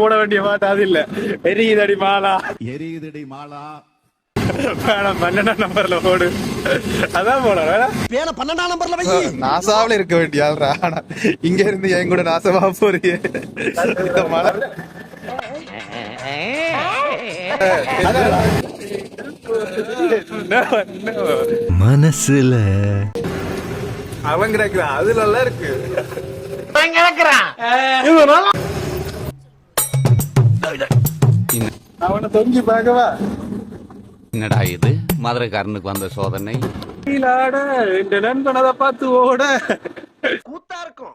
போட வேண்டிய பாட்டு அது இல்ல. எரியுதடி மாலா. எரியுதடி மாலா. வேணாம் பன்னெண்டாம் நம்பர்ல ஓடு அதான் போட வேணாம் பேன பன்னெண்டாம் நம்பர்ல வை. நாசாவில இருக்க வேண்டிய ஆள்ரா. இங்க இருந்து என் கூட நாசமா இந்த மழை. no. மனசுல. அவன் கிடக்குறான். அதுல எல்லாம் இருக்கு. அவனை தொங்கி பார்க்கவா? என்னடா இது? மதுரைக்காரனுக்கு வந்த சோதனை. இந்த பார்த்து ஓட. கூத்தா இருக்கும்.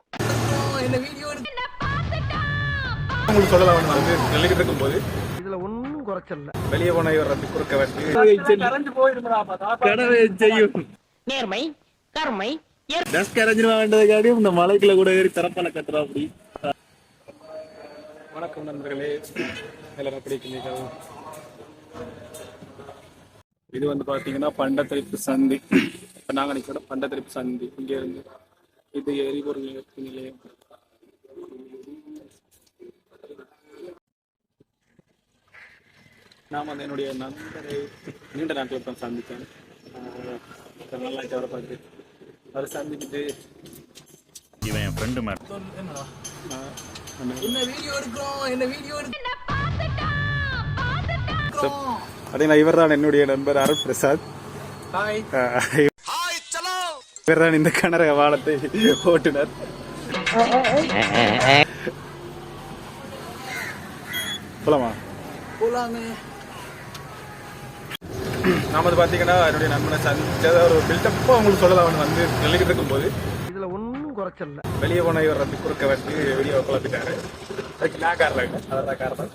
உங்களுக்கு சொல்லலாம் அவன் வந்து நெல்லிக்கிட்டு இருக்கும் போது இதுல ஒண்ணும் குறைச்சல வெளியே போன இவர் குறுக்க கடவை செய்யும். நேர்மை கருமை வேண்டதுக்காடியும் இந்த மலைக்குள்ள கூட ஏறி தரப்பால கட்டுறா அப்படி. வணக்கம் நண்பர்களே. எல்லாரும் எப்படி இருக்கீங்க இது வந்து பாத்தீங்கன்னா பண்டத்தரிப்பு சந்தி. இப்ப நாங்க நிக்கிற பண்டத்தரிப்பு சந்தி. இங்க இருந்து இது எரிபொருள் நிலையம். நான் வந்து என்னுடைய நண்பரை நீண்ட நாட்கள் அப்புறம் சந்தித்தேன் நல்லா அவரை பார்த்து. அவரை சந்திக்கிட்டு இவன் என் ஃப்ரெண்டு அப்படின்னா இவர் தான் என்னுடைய நண்பர் அருள் பிரசாத். இவர் தான் இந்த கனரக வாழத்தை ஓட்டுனர். போலாமா? நாம வந்து பாத்தீங்கன்னா என்னுடைய நண்பனை சந்திச்சத ஒரு பில்டப்பா உங்களுக்கு சொல்லலாம் அவன் வந்து நெல்லிக்கிட்டு இருக்கும்போது குறைச்சல வெளியே போன இவர் வந்து குறுக்க வந்து வீடியோ குழப்பிட்டாரு அதுக்கு நான் காரணம் அதான் காரணம்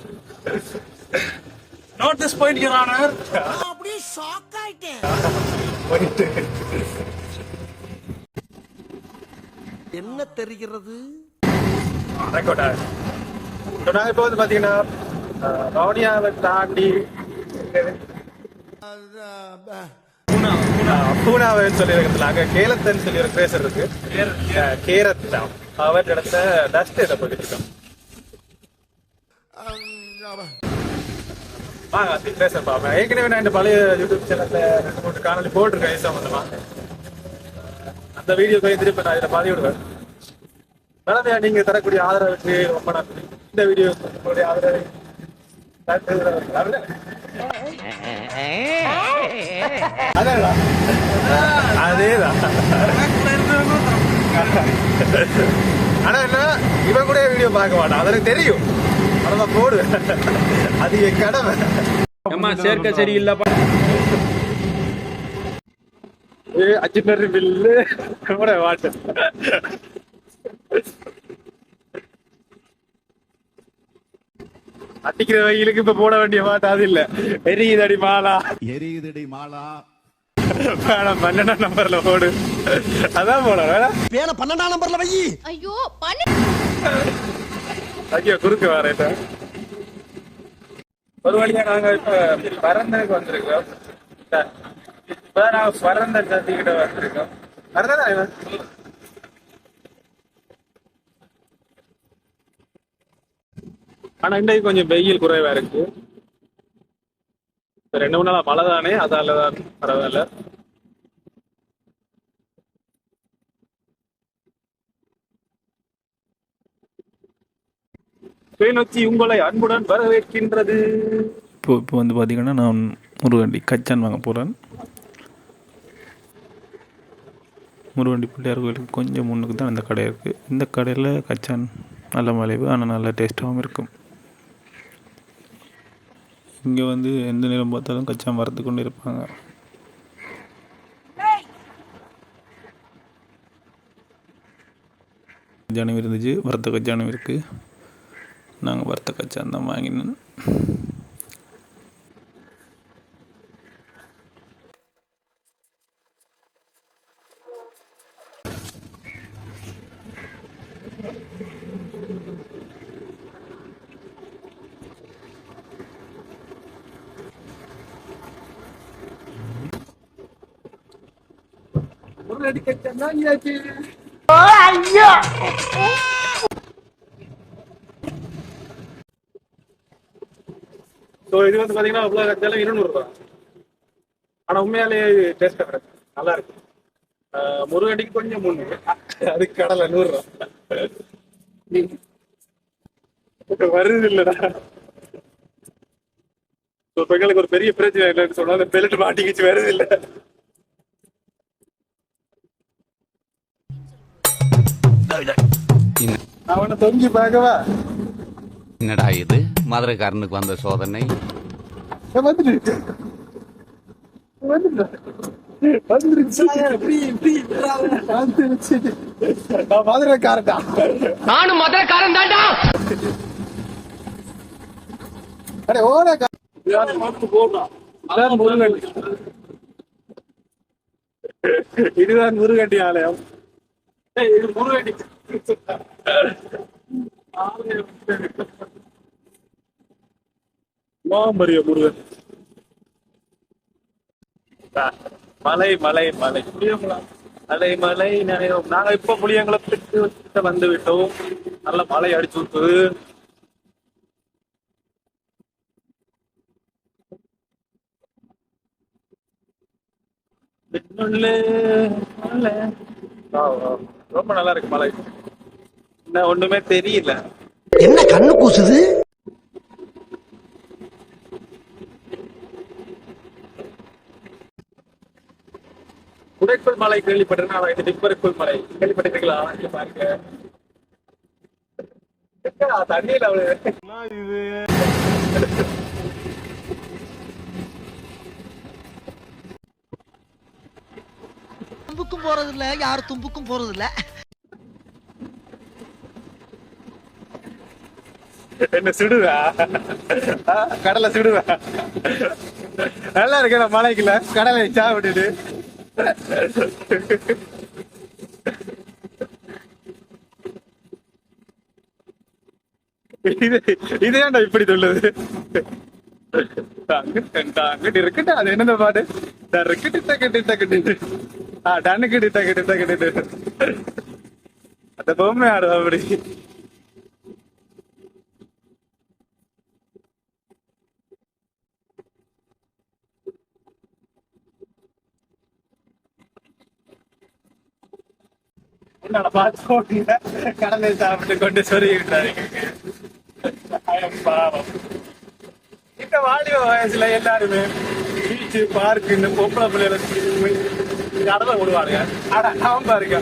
note this point your honour அப்படியே ஷாக் ஆயிட்டேன் போயிட்டு என்ன தெரிகிறது ரெக்கார்ட் ஆகுது இப்போ நாங்கள் இப்போ வந்து பார்த்தீங்கன்னா அஹ், ரவுடியாவை தாண்டி பூனா பூனா பூனாவைன்னு சொல்லி இருக்கிறதுல அங்கே கேலத்தன் சொல்லி ஒரு பிளேஸ் இருக்கு. கேரத்தா. அவர் இடத்த டஸ்ட் இதை போயிட்டு இருக்கோம் வாங்க அந்த பிளேஸ் பார்ப்பேன் ஏற்கனவே நான் இந்த பழைய யூடியூப் சேனல்ல ரெண்டு மூணு காணொலி போட்டிருக்கேன் இது சம்பந்தமா. அந்த வீடியோ போய் திருப்பி நான் இதில் பதிவிடுவேன். மேடம் நீங்க தரக்கூடிய ஆதரவுக்கு ரொம்ப நன்றி. இந்த வீடியோ உங்களுடைய ஆதரவை அதேதான் அதேதான் ஆனா என்ன இவன் கூட வீடியோ பார்க்க மாட்டான். அதற்கு தெரியும். அதான் போடுவேன் அது என் கடமை அம்மா சேர்க்க சரியில்லைப்பா ஏ அஜினர் பில்லு கூட வாட்டு அடிக்கிற வெயிலுக்கு இப்ப போட வேண்டிய பாட்டு அது இல்ல. எரியுதடி மாலா. எரியுதடி மாலா. வேணாம் பன்னெண்டாம் நம்பர்ல ஓடு. அதான் போட வேணாம் பேன பன்னெண்டாம் நம்பர்ல வை. ஐயோ பண்ணு ஐயோ குறுக்கு வரேன் ஒரு வழியா நாங்க இப்ப பரந்தனுக்கு வந்திருக்கோம். இப்ப நாங்க பரந்த சந்திக்கிட்ட வந்திருக்கோம். பரந்தா ஆனா இன்றைக்கு கொஞ்சம் வெயில் குறைவா இருக்கு. ரெண்டு மூணு நாளா மழை தானே அதால தான் பரவாயில்ல. கிளிநொச்சி உங்களை அன்புடன் வரவேற்கின்றது. இப்போ இப்போ வந்து பார்த்தீங்கன்னா நான் முருகண்டி கச்சான் வாங்க போகிறேன் முருகண்டி பிள்ளையார் கோயிலுக்கு கொஞ்சம் முன்னுக்கு தான் இந்த கடை இருக்குது இந்த கடையில் கச்சான் நல்ல மலைவு ஆனால் நல்ல டேஸ்ட்டாகவும் இருக்கும். இங்கே வந்து எந்த நேரம் பார்த்தாலும் கச்சான் வறுத்து கொண்டு இருப்பாங்க. கச்சானும் இருந்துச்சு. வறுத்த கச்சானும் இருக்குது நாங்கள் வறுத்த கச்சான் தான் வாங்கினோம். ஒரு ஸோ இது வந்து பாத்தீங்கன்னா அவ்வளோ கச்சாலும் இருநூறு ஆனா உண்மையாலே டேஸ்ட் கிடையாது நல்லா இருக்கு. ஆஹ் முருகடிக்கு கொஞ்சம் முந்நூறு அதுக்கு கடலை நூறுரூவா வருது இல்லடா. ஸோ பெண்களுக்கு ஒரு பெரிய பிரச்சனை இல்லைன்னு சொன்னால் அந்த பெல்ட் மாட்டிக்கிச்சு வருது இல்லை. அவனை தொங்கி பார்க்கவா? என்னடா இது? மதுரைக்காரனுக்கு வந்த சோதனை. மதுரைக்காரன்டா. நானும் மதுரக்காரன் தாண்டா அடே ஓட இதுதான் முருகண்டி ஆலயம் இது முருகடி மாம்பரிய முருகன். மலை மலை மலை. புளியங்குளம் மலை மலை நினைவோம் நாங்க இப்ப புளியங்குளத்துக்கு வந்து விட்டோம். நல்ல மழை அடிச்சு விட்டுது. பெண்ணுள்ளே மலை. ரொம்ப நல்லா இருக்கு மலை. என்ன ஒண்ணுமே தெரியல. என்ன கண்ணு கூசுது? குடைக்குள் மலை கேள்விப்பட்டிருக்கேன். இது டிப்பருக்குள் மலை. கேள்விப்பட்டிருக்கீங்களா? இங்க பாருங்க. தண்ணியில அவளு இது? போறது இல்ல யார் தும்புக்கும் போறது இல்ல என்ன சுடுவா? கடலை சுடுவா? நல்லா இருக்கு மலைக்குள்ள கடலை சாப்பிட்டுட்டு. இது இது ஏன்டா இப்படி சொல்லுது? அங்கிட்டு அங்கிட்டு அது என்னென்ன பாட்டு? தக்கட்டு தக்கட்டு தக்கட்டு ஆ டன்னுக்கிட்டு டக்கிட்டு டக்கிட்டு அந்த பொம்மை ஆடுவா அப்படி என்னோட பார்த்து கடலை சாப்பிட்டு கொண்டு சொருகிட்டாரு பாவம் இந்த வாலிப வயசுல எல்லாருமே பீச்சு பார்க்குன்னு பொம்பளை பிள்ளைகளை கடலை விடுவாருங்க ஆனா நான் பாருங்க.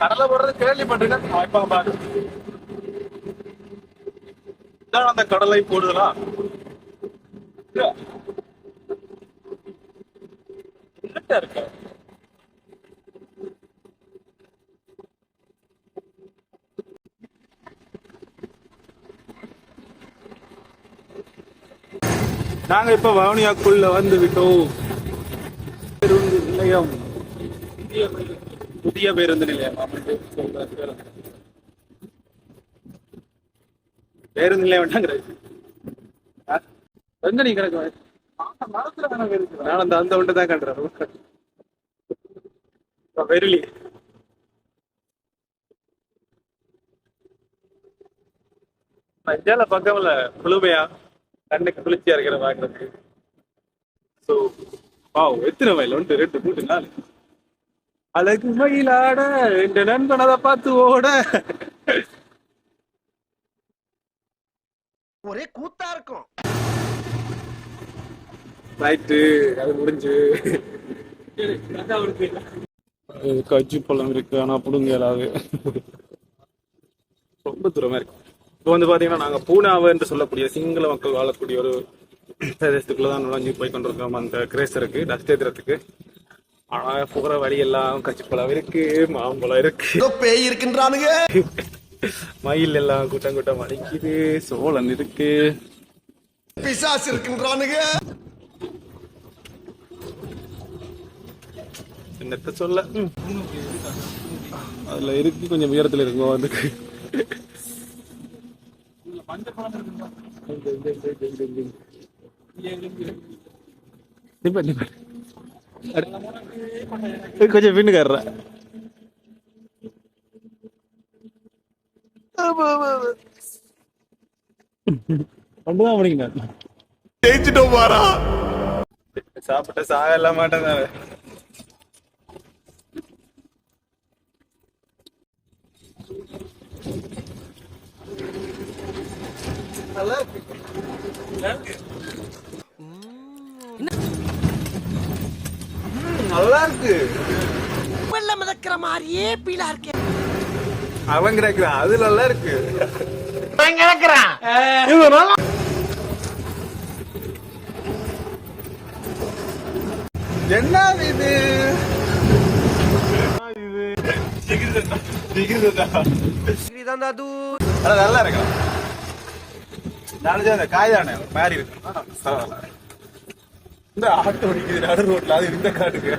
கடலை போடுறது கேள்விப்பட்டிருக்கேன். வாய்ப்பா பாரு அந்த கடலை போடுதலா? இருக்க? நாங்கள் இப்ப வவுனியாக்குள்ள வந்து விட்டோம் பேருந்து நிலையம். புதிய புதிய பேருந்து நிலையம். பேருந்து. பேருந்து நிலையம் வேண்டாங்கிறது எங்க நீ கிடக்கு? மரத்துல கணக்கு இருக்கு நான் அந்த அந்த ஒன்று தான் கண்டுறேன் வெருளி மஞ்சால பக்கம்ல குளுமையா? கண்ணுக்கு குளிர்ச்சியா இருக்கிற பாக்குறதுக்கு ஸோ வாவ் எத்தனை மைல் ஒன்று ரெண்டு மூணு நாலு. அழகு மயிலாட ரெண்டு நண்பன் அதை பார்த்து ஓட. ஒரே கூத்தா இருக்கும். ரைட்டு அது முடிஞ்சு. கஜ்ஜி பழம் இருக்கு ஆனா புடுங்க ரொம்ப தூரமா இருக்கு. இப்போ வந்து பாத்தீங்கன்னா நாங்க பூனாவை என்று சொல்லக்கூடிய சிங்கள மக்கள் வாழக்கூடிய ஒரு பிரதேசத்துக்குள்ள தான் நுழைஞ்சு போய் கொண்டிருக்கோம். அந்த கிரேசருக்கு நட்சத்திரத்துக்கு. ஆனா போற வழி எல்லாம் கட்சி பழம் இருக்கு மாம்பழம் இருக்கு. பேய் இருக்கின்றானுங்க. மயில் எல்லாம் கூட்டம் கூட்டம் அடிக்குது சோளம் இருக்கு. பிசாசு இருக்கின்றானுங்க. என்னத்த சொல்ல. அதுல இருக்கு கொஞ்சம் உயரத்துல இருக்கும் அதுக்கு கொஞ்சம் பின்னுக்காரா ஒன்றுதான் முடிக்கணும். ஜெயிச்சிட்டோம் வாரா சாப்பிட்ட சாக எல்லாம் மாட்டேன் நல்லா இருக்கு வெள்ள மிதக்கிற மாதிரியே பீலா இருக்கே. அவன் கிடக்குறான். அது நல்லா இருக்கு. என்ன இது ஆனா நல்லா இருக்கு நாலு அந்த காய் தானே மாறி இருக்கு. இந்த ஆட்டோ அடிக்குது நடு ரோட்ல. அது இந்த காட்டுக்கு.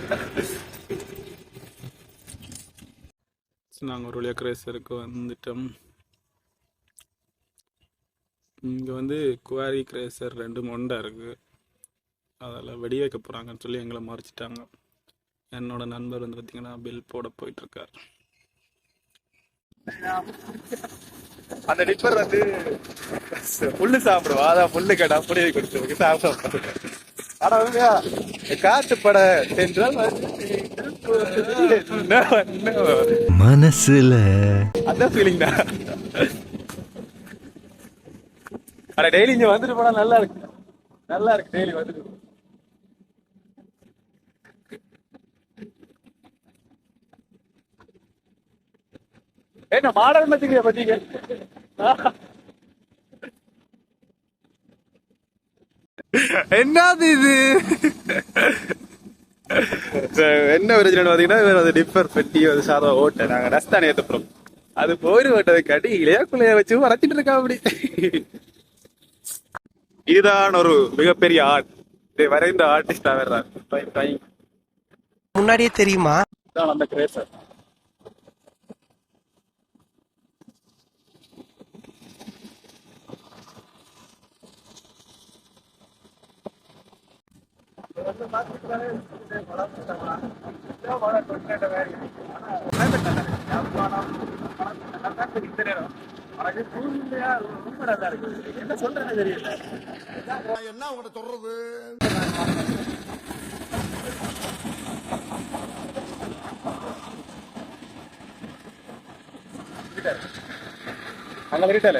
நாங்கள் ஒரு வழியாக கிரேசருக்கு வந்துட்டோம். இங்கே வந்து குவாரி கிரேசர் ரெண்டு மொண்டை இருக்குது அதில் வெடி வைக்க போகிறாங்கன்னு சொல்லி எங்களை மறைச்சிட்டாங்க. என்னோட நண்பர் வந்து பார்த்திங்கன்னா பில் போட போயிட்டுருக்கார். அந்த டிப்பர் வந்து புல்லு சாப்பிடுவா அதான் புல்லு கேட்டா புளியை கொடுத்து சாப்பிட ஆனா காட்டுப்பட சென்றால் வந்து மனசுல. அதான் ஃபீலிங் தான். ஆனா டெய்லி இங்க வந்துட்டு போனா நல்லா இருக்கு. நல்லா இருக்கு டெய்லி வந்துட்டு என்ன மாடல் பத்திங்க பத்திங்க என்னது இது? என்ன பிரச்சனை பாத்தீங்கன்னா அது டிப்பர் பெட்டி அது சாதா ஓட்டை நாங்க ரஸ்தானே ஏத்துறோம் அது போயிரு ஓட்டது கடி இளையாக்குள்ளைய வச்சு வளர்த்திட்டு இருக்கா அப்படி. இதுதான் ஒரு மிகப்பெரிய ஆர்ட். இதை வரைந்த ஆர்டிஸ்ட் அவர் முன்னாடியே தெரியுமா? அந்த கிரேசர் என்ன சொல்றேன்னு தெரியல என்ன உங்கள்ட்ட சொல்றது அங்க விரிட்டால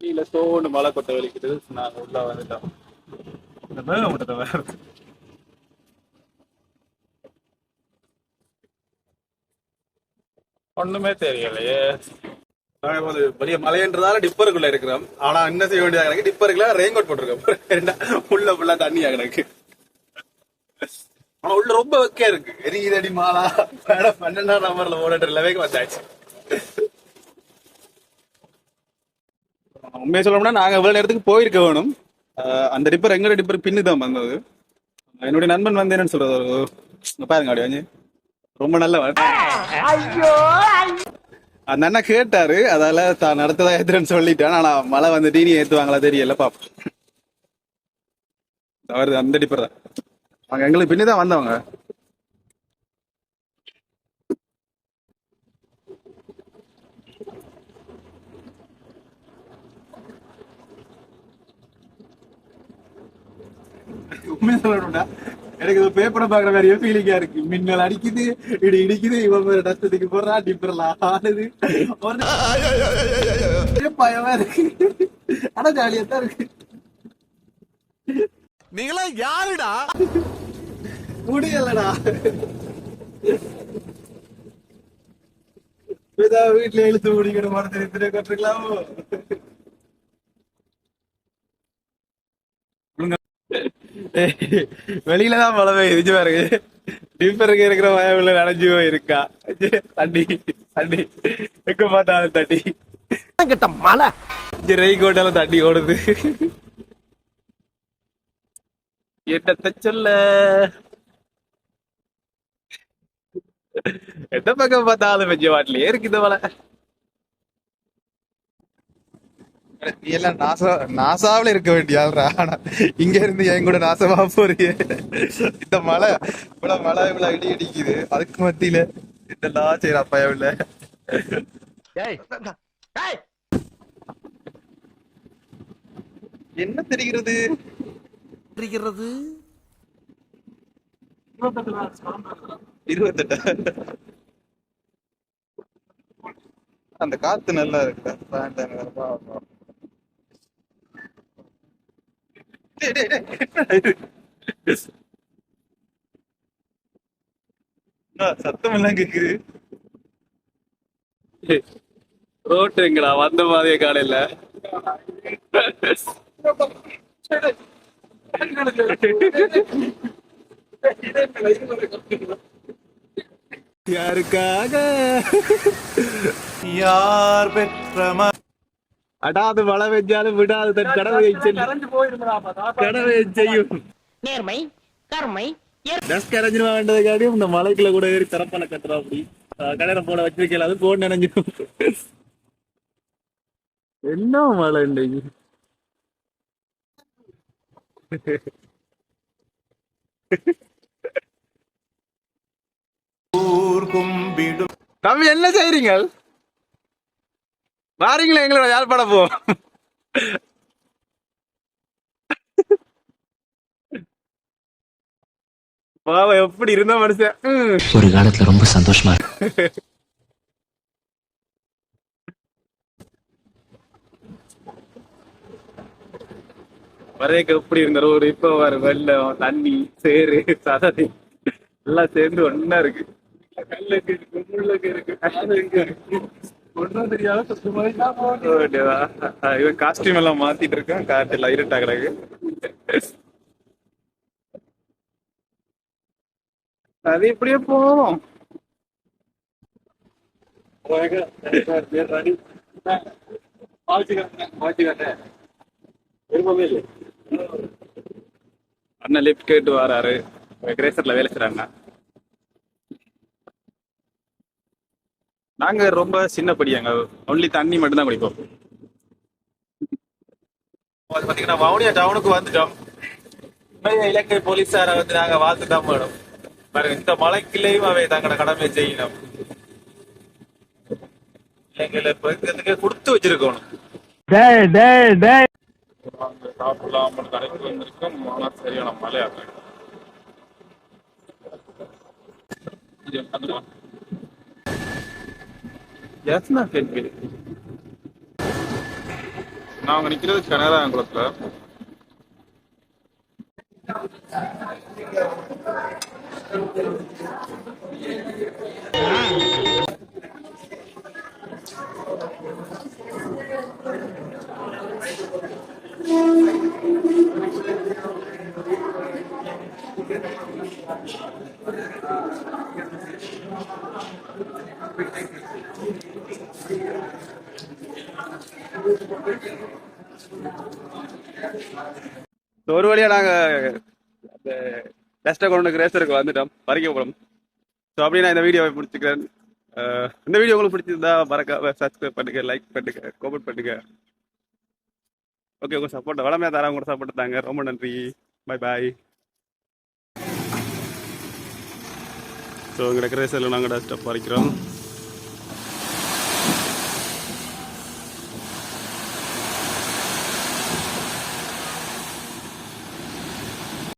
கீழே சோண்டு மழை கொட்ட வலிக்குது நாங்க உள்ள வந்துட்டோம். இந்த மேகம் மட்டும் வேற ஒண்ணுமே தெரியலையே. பெரிய மலைன்றதால டிப்பருக்குள்ள இருக்கிறோம். ஆனா என்ன செய்ய வேண்டியதா கிடக்கு டிப்பருக்குள்ள ரெயின் கோட் போட்டிருக்கோம். ரெண்டா உள்ள ஃபுல்லா தண்ணியா கிடக்கு ஆனா உள்ள ரொம்ப வெக்கையா இருக்கு. எரியுதடி மாலா. மேடம் பன்னெண்டாம் நம்பர்ல ஓடிட்டு லெவலுக்கு வந்தாச்சு. உண்மையை சொல்லணும்னா நாங்க இவ்வளவு நேரத்துக்கு போயிருக்க வேணும். அந்த டிப்பர் எங்க டிப்பர் பின்னு தான் வந்தது. என்னுடைய நண்பன் வந்து என்னன்னு சொல்றது பாருங்க அப்படியே ரொம்ப நல்லவன். அந்த அண்ணா கேட்டாரு அதால தான் நடத்ததா ஏத்துறேன்னு சொல்லிட்டேன். ஆனா மழை வந்து டீனி ஏத்துவாங்களா தெரியல பாப்போம். வருது அந்த டிப்பர் தான். அவங்க எங்களுக்கு பின்னி தான் வந்தவங்க. உண்மையை சொல்லணும்னா எனக்கு இது பேப்பரை பாக்குற மாதிரியே ஃபீலிங்கா இருக்கு. மின்னல் அடிக்குது இடி இடிக்குது இவன் வேற டஸ்டத்துக்கு போடுறா டிப்பர்ல ஆடுது. பயமா இருக்கு. ஆனா ஜாலியா தான் இருக்கு. நீங்களா யாருடா? முடியலடா. வீட்டுல இழுத்து முடிக்கணும் மரத்தில் இத்தனை வெளியில தான் மழை பெய்யுது பாருங்க டிப்பருக்கு இருக்கிற மழை உள்ள நனைஞ்சு இருக்கா? தண்ணி தண்ணி. எங்க பார்த்தாலும் தண்ணி. கிட்ட மலை ரெய் கோட்டால தண்ணி ஓடுது. என்னத்த சொல்ல? எந்த பக்கம் பார்த்தாலும் வெஞ்ச வாட்டிலே இருக்கு இந்த மலை நீ எல்லாம் நாசா நாசாவில இருக்க வேண்டிய ஆள்ரா. ஆனா இங்க இருந்து என் கூட நாசமா போறீங்க இந்த மழை இவ்வளவு மழை இவ்வளவு இடி இடிக்குது அதுக்கு மத்தியில இதெல்லாம் செய்யறா பயம் இல்ல என்ன தெரிகிறது? இருக்கிறது இருபத்தெட்டு? அந்த காத்து நல்லா இருக்கு ஃபேன் வேற பா, பா. டேய், டேய், டேய், என்னடா இது? என்ன சத்தம் எல்லாம் கேக்குது. ரோட்டுங்களா வந்த மாதிரியே காலையில. யாருக்காக? யார் பெற்ற அடாது மழை பெஞ்சாலும் விடாது தன் கடமையை கடமையை செய்யும். நேர்மை கருமை டஸ்க் அரைஞ்சிருவா வேண்டதுக்காடியும் இந்த மலைக்குள்ள கூட ஏறி திறப்பால கட்டுறா அப்படி. கடலை போட வச்சிருக்கல அது போட்டு. நினைஞ்சிடும் என்ன மழை கும்பிடும். தம்பி என்ன செய்றீங்க வாரீங்களா எங்களோட யாழ்ப்பாணம் போ. பாவம் எப்படி இருந்த மனுஷன். ஒரு காலத்துல ரொம்ப சந்தோஷமா வரையக்க எப்படி இருந்த ரோடு இப்ப வர வெள்ளம் தண்ணி சேரு சததி. எல்லாம் சேர்ந்து ஒண்ணா இருக்கு. கல்லுக்கு இருக்கு முள்ளுக்கு இருக்கு அதுக்கு இருக்கு. ஒண்ணும் தெரியாத சுத்தமா இவன் காஸ்டியூம் எல்லாம் மாத்திட்டு இருக்கான். காட்டு எல்லாம் கிடக்கு. அது இப்படியே போவோம் அண்ணன் லிஃப்ட் கேட்டு வராரு. கிரேசர்ல வேலை செய்றாங்க நாங்க ரொம்ப சின்ன படியாங்க ஒன்லி தண்ணி மட்டும் தான் குடிப்போம். அது பாத்தீங்கன்னா வவுனியா டவுனுக்கு வந்துட்டோம். இலங்கை போலீஸாரை வந்து நாங்க வாழ்த்து தான் வேணும். பாருங்க இந்த மலைக்குள்ளேயும் அவை தங்களோட கடமை செய்யணும். இலங்கையில இருக்கிறதுக்கு கொடுத்து வச்சிருக்கணும். சாப்பிடலாம் கடைக்கு வந்திருக்கோம். ஆனா சரியான மழை எஸ்னா கேள்வி நான் அங்க நிக்கிறது கனரா குளத்துல ஒரு வழியா நாங்க அந்த டெஸ்ட்டை கொண்டு கிரேசருக்கு வந்துட்டோம். பறிக்க ஸோ அப்படி நான் இந்த வீடியோவை முடிச்சுக்கிறேன். இந்த வீடியோ உங்களுக்கு பிடிச்சிருந்தா மறக்காம சப்ஸ்கிரைப் பண்ணுங்க லைக் பண்ணுங்க கமெண்ட் பண்ணுங்க. ஓகே உங்க சப்போர்ட் வளமையா தரேன் உங்களோட சப்போர்ட் தாங்க. ரொம்ப நன்றி. பை பாய் ஸோ எங்களோட கிரேசர்ல நாங்கள் டஸ்ட்டை பறிக்கிறோம்.